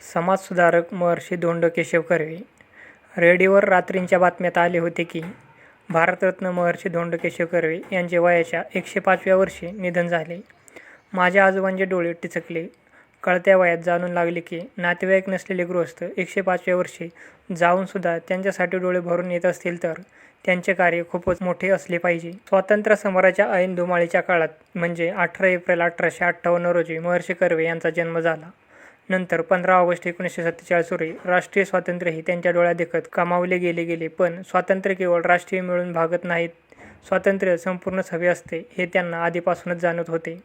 समाजसुधारक महर्षी धोंड केशव कर्वे. रेडिओवर रात्रींच्या बातम्यात आले होते की, भारतरत्न महर्षी धोंड केशव कर्वे यांचे वयाच्या एकशे पाचव्या वर्षी निधन झाले. माझ्या आजोबांचे डोळे टिचकले. कळत्या वयात जाणून लागले की, नातेवाईक नसलेले गृहस्थ एकशे पाचव्या वर्षी जाऊनसुद्धा त्यांच्यासाठी डोळे भरून येत असतील तर त्यांचे कार्य खूपच मोठे असले पाहिजे. स्वातंत्र्य समराच्या ऐन धुमाळीच्या काळात म्हणजे अठरा एप्रिल अठराशे अठ्ठावन्न रोजी महर्षी कर्वे यांचा जन्म झाला. नंतर पंधरा ऑगस्ट एकोणीसशे सत्तेचाळीस रोजी राष्ट्रीय स्वातंत्र्यही त्यांच्या डोळ्यादेखत कमावले गेले गेले पण स्वातंत्र्य केवळ राष्ट्रीय मिळून भागत नाहीत स्वातंत्र्य संपूर्णच हवे असते हे त्यांना आधीपासूनच जाणवत होते.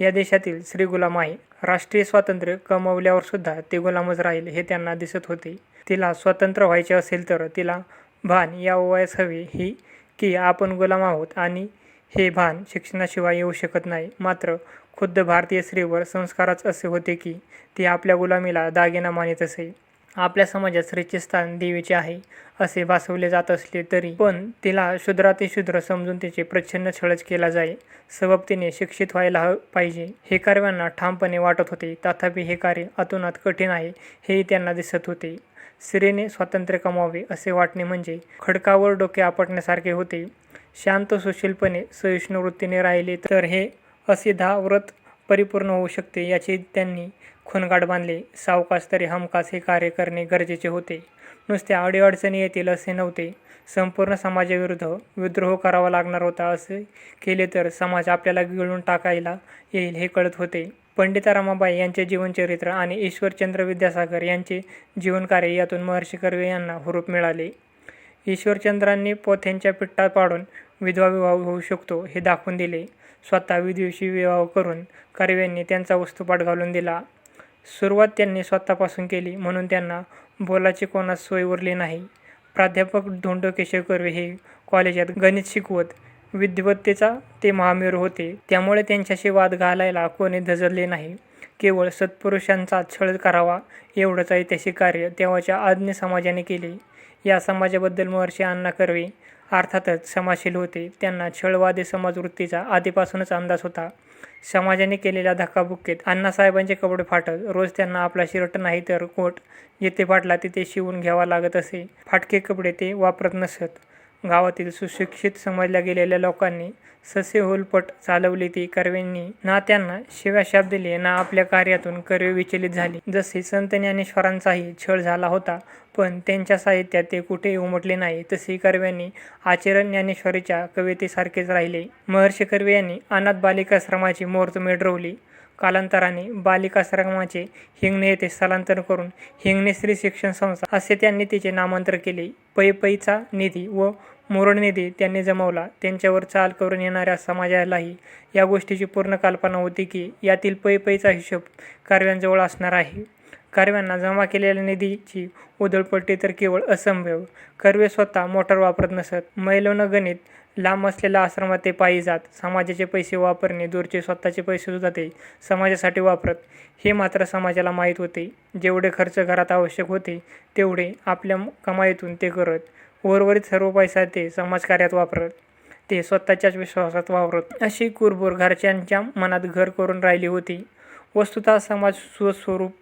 या देशातील श्री गुलाम आहे. राष्ट्रीय स्वातंत्र्य कमावल्यावरसुद्धा ते गुलामच राहील हे त्यांना दिसत होते. तिला स्वतंत्र व्हायचे असेल तर तिला भान या वयास हवे ही की आपण गुलाम आहोत आणि हे भान शिक्षणाशिवाय येऊ शकत नाही. मात्र खुद्द भारतीय स्त्रीवर संस्कारच असे होते की ती आपल्या गुलामीला दागिना मानित असे. आपल्या समाजात स्त्रीचे स्थान देवीचे आहे असे भासवले जात असले तरी पण तिला क्षुद्रातिक्षुद्र समजून तिचे प्रच्छन्न छळच केला जाई. सबबतीने शिक्षित व्हायला पाहिजे हे कार्यांना ठामपणे वाटत होते. तथापि हे कार्य अतोनात कठीण आहे हेही त्यांना दिसत होते. स्त्रीने स्वातंत्र्य कमावे असे वाटणे म्हणजे खडकावर डोके आपटण्यासारखे होते. शांत सुशीलपणे सहिष्णू वृत्तीने राहिले तर हे असिद्धा व्रत परिपूर्ण होऊ शकते याचे त्यांनी खूणगाठ बांधले. सावकाश तरी हमखास हे कार्य करणे गरजेचे होते. नुसत्या अडीअडचणी येतील असे नव्हते. संपूर्ण समाजाविरुद्ध विद्रोह करावा लागणार होता. असे केले तर समाज आपल्याला गिळून टाकायला येईल हे कळत होते. पंडिता रमाबाई यांचे जीवनचरित्र आणि ईश्वरचंद्र विद्यासागर यांचे जीवनकार्य यातून महर्षी कर्वे यांना हुरूप मिळाले. ईश्वरचंद्रांनी पोथ्यांच्या पिठात पाडून विधवा विवाह होऊ शकतो हे दाखवून दिले. स्वतः विधवेशी विवाह करून कर्व्यांनी त्यांचा वस्तुपाठ घालून दिला. सुरुवात त्यांनी स्वतःपासून केली म्हणून त्यांना बोलायची कोणास सोय उरली नाही. प्राध्यापक धोंडो केशव कर्वे हे कॉलेजात गणित शिकवत. विद्वत्तेचा ते महामेरू होते. त्यामुळे त्यांच्याशी वाद घालायला कोणी धजरले नाही. केवळ सत्पुरुषांचा छळ करावा एवढंच ऐतिहासिक कार्य तेव्हाच्या आज्ञ समाजाने केले. या समाजाबद्दल महर्षी अण्णा कर्वे अर्थातच समाजशील होते. त्यांना छळवादी समाजवृत्तीचा आधीपासूनच अंदाज होता. समाजाने केलेल्या धक्काबुक्कीत अण्णासाहेबांचे कपडे फाटत. रोज त्यांना आपला शर्ट नाही तर कोट जिथे फाटला तिथे शिवून घ्यावा लागत असे. फाटके कपडे ते वापरत नसत. गावातील सुशिक्षित समजल्या गेलेल्या लोकांनी ससे होलपट चालवली ती कर्वेंनी ना त्यांना शिव्याशाप दिले ना आपल्या कार्यातून कर्वे विचलित झाली जसे संत ज्ञानेश्वरांचाही छळ झाला होता पण त्यांच्या साहित्यात ते कुठेही उमटले नाही तसे कर्व्यांनी आचरण ज्ञानेश्वरीच्या कवितेसारखेच राहिले. महर्षी कर्वे यांनी अनाथ बालिकाश्रमाची मुहूर्तमेढ रोवली. कालांतराने बालिकाश्रमाचे हिंगणे येथे स्थलांतर करून हिंगणे स्त्री शिक्षण संस्था असे त्यांनी तिचे नामांतर केले. पै पैचा निधी व मुरड निधी त्यांनी जमवला. त्यांच्यावर चाल करून येणाऱ्या समाजालाही या गोष्टीची पूर्ण कल्पना होती की यातील पै हिशोब कर्व्यांजवळ असणार आहे. कर्व्यांना जमा केलेल्या निधीची उधळपट्टी तर केवळ असंभव. कर्वे स्वतः मोटार वापरत नसत. मैल न गणित लांब असलेल्या आश्रमात ते पायी जात. समाजाचे पैसे वापरणे दूरचे स्वतःचे पैसेसुद्धा ते समाजासाठी वापरत हे मात्र समाजाला माहीत होते. जेवढे खर्च घरात आवश्यक होते तेवढे आपल्या कमाईतून ते करत. उर्वरित सर्व पैसा ते समाजकार्यात वापरत. ते स्वतःच्याच विश्वासात वावरत. अशी कुरबूर घरच्यांच्या मनात घर करून राहिली होती. वस्तुतः समाज सुस्वरूप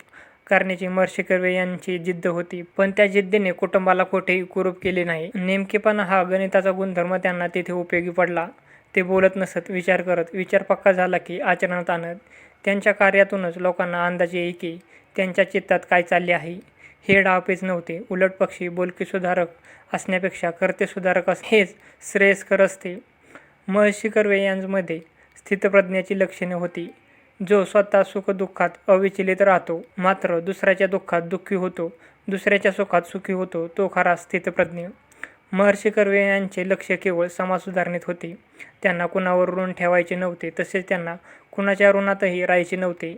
करण्याची महर्षी कर्वे यांची जिद्द होती. पण त्या जिद्दीने कुटुंबाला कोठेही कुरूप केले नाही. नेमकेपणा हा गणिताचा गुणधर्म त्यांना तिथे उपयोगी पडला. ते बोलत नसत. विचार करत. विचार पक्का झाला की आचरणात आणत. त्यांच्या कार्यातूनच लोकांना अंदाज येई की त्यांच्या चित्तात काय चालले आहे. हे डावपेच नव्हते. उलट पक्षी बोलकेसुधारक असण्यापेक्षा कर्तेसुधारक असणे हेच श्रेयस्कर असते. महर्षी कर्वे यांमध्ये स्थितप्रज्ञाची लक्षणे होती. जो स्वतः सुखदुःखात अविचलित राहतो मात्र दुसऱ्याच्या दुःखात दुःखी होतो दुसऱ्याच्या सुखात सुखी होतो तो खरा स्थितप्रज्ञ. महर्षी कर्वे यांचे लक्ष केवळ समाजसुधारणेत होते. त्यांना कुणावर ऋण ठेवायचे नव्हते तसेच त्यांना कुणाच्या ऋणातही राहायचे नव्हते.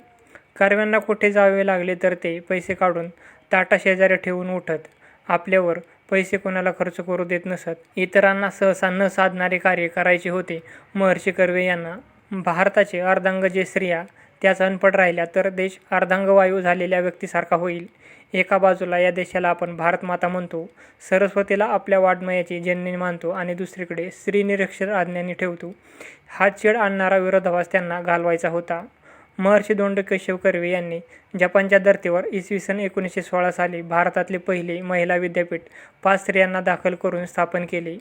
कर्व्यांना कुठे जावे लागले तर ते पैसे काढून ताटाशेजारी ठेवून उठत. आपल्यावर पैसे कोणाला खर्च करू देत नसत. इतरांना सहसा न साधणारे कार्य करायचे होते महर्षी कर्वे यांना. भारताचे अर्धांग जे स्त्रिया त्याच अनपड राहिल्या तर देश अर्धांगवायू झालेल्या व्यक्तीसारखा होईल. एका बाजूला या देशाला आपण भारतमाता म्हणतो. सरस्वतीला आपल्या वाङ्मयाची जननी मानतो आणि दुसरीकडे स्त्री निरक्षर आज्ञानी ठेवतो. हा चेड आणणारा विरोधाभास त्यांना घालवायचा होता. महर्षी धोंड केशव कर्वे यांनी जपानच्या धर्तीवर इसवी सन एकोणीसशे सोळा साली भारतातले पहिले महिला विद्यापीठ पाच स्त्रियांना दाखल करून स्थापन केले.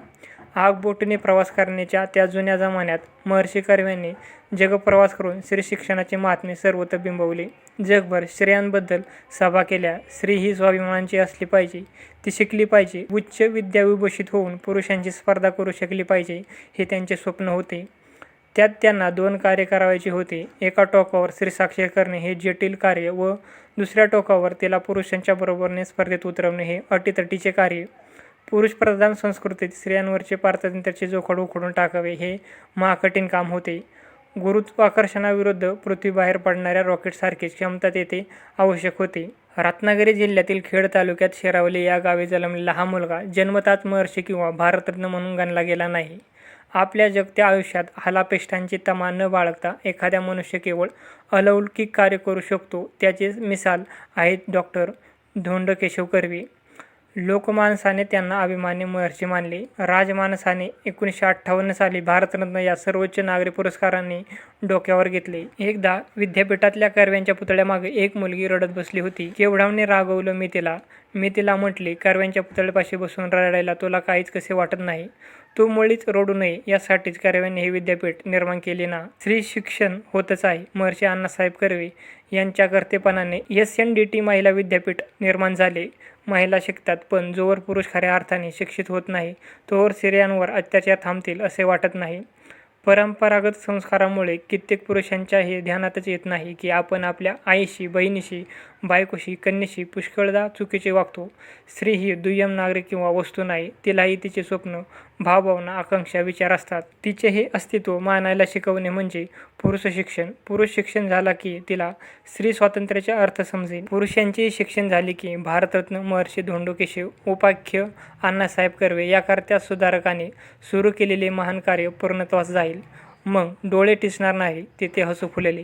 आगबोटीने प्रवास करण्याच्या त्या जुन्या जमान्यात महर्षी कर्व्यांनी जगप्रवास करून स्त्री शिक्षणाचे महात्मे सर्वत्र बिंबवले. जगभर स्त्रियांबद्दल सभा केल्या. स्त्री ही स्वाभिमानाची असली पाहिजे, ती शिकली पाहिजे, उच्च विद्याविभूषित होऊन पुरुषांची स्पर्धा करू शकली पाहिजे हे त्यांचे स्वप्न होते. त्यात त्यांना दोन कार्य करावयाचे होते. एका टोकावर स्त्रीसाक्षर करणे हे जटिल कार्य व दुसऱ्या टोकावर तिला पुरुषांच्या बरोबरीने स्पर्धेत उतरवणे हे अटीतटीचे कार्य. पुरुषप्रधान संस्कृतीत स्त्रियांवरचे पारतंत्र्याचे जोखड उखडून टाकावे हे महाकठीण काम होते. गुरुत्वाकर्षणाविरुद्ध पृथ्वीबाहेर पडणाऱ्या रॉकेटसारखी क्षमता तेथे आवश्यक होते रत्नागिरी जिल्ह्यातील खेड तालुक्यात शिरावली या गावी जन्मलेला हा मुलगा जन्मतात महर्षी किंवा भारतरत्न म्हणून गणला गेला नाही. आपल्या जगत्या आयुष्यात हलापेष्टांची तमा न बाळगता एखादा मनुष्य केवळ अलौकिक कार्य करू शकतो त्याचीच मिसाल आहेत डॉक्टर धोंड केशव कर्वे. लोकमानसाने त्यांना अभिमानी महर्षी मानले. राजमानसाने एकोणीसशे अठ्ठावन्न साली भारतरत्न या सर्वोच्च नागरी पुरस्काराने डोक्यावर घेतले. एकदा विद्यापीठातल्या कर्व्यांच्या पुतळ्यामागे एक मुलगी रडत बसली होती. केवढावने रागवलं मी तिला. मी तिला म्हटले, कर्व्यांच्या पुतळ्यापाशी बसून रडायला तुला काहीच कसे वाटत नाही? तू मुळीच रडू नये यासाठीच कर्व्यांनी हे विद्यापीठ निर्माण केले ना? स्त्री शिक्षण होतच आहे. महर्षी अण्णासाहेब कर्वे यांच्या कर्तेपणाने एस. एन. डी. टी. महिला विद्यापीठ निर्माण झाले. महिला शिकतात पण जोवर पुरुष खऱ्या अर्थाने शिक्षित होत नाही तोवर स्त्रियांवर अत्याचार थांबतील असे वाटत नाही. परंपरागत संस्कारामुळे कित्येक पुरुषांच्या हे ध्यानातच येत नाही की आपण आपल्या आईशी, बहिणीशी, बायकोशी, कन्येशी पुष्कळदा चुकीचे वागतो. स्त्री ही दुय्यम नागरिक किंवा वस्तू नाही. तिलाही तिचे स्वप्न, भावभावना, आकांक्षा, विचार असतात. तिचे हे अस्तित्व मानायला शिकवणे म्हणजे पुरुषशिक्षण. पुरुष शिक्षण झाला की तिला स्त्री स्वातंत्र्याचा अर्थ समजेल. पुरुषांचेही शिक्षण झाले की भारतरत्न महर्षी धोंड केशव उपाख्य अण्णासाहेब कर्वे याकरता सुधारकाने सुरू केलेले महान कार्य पूर्णत्वास जाईल. मग डोळे टिसणार नाही तिथे हसू फुलेले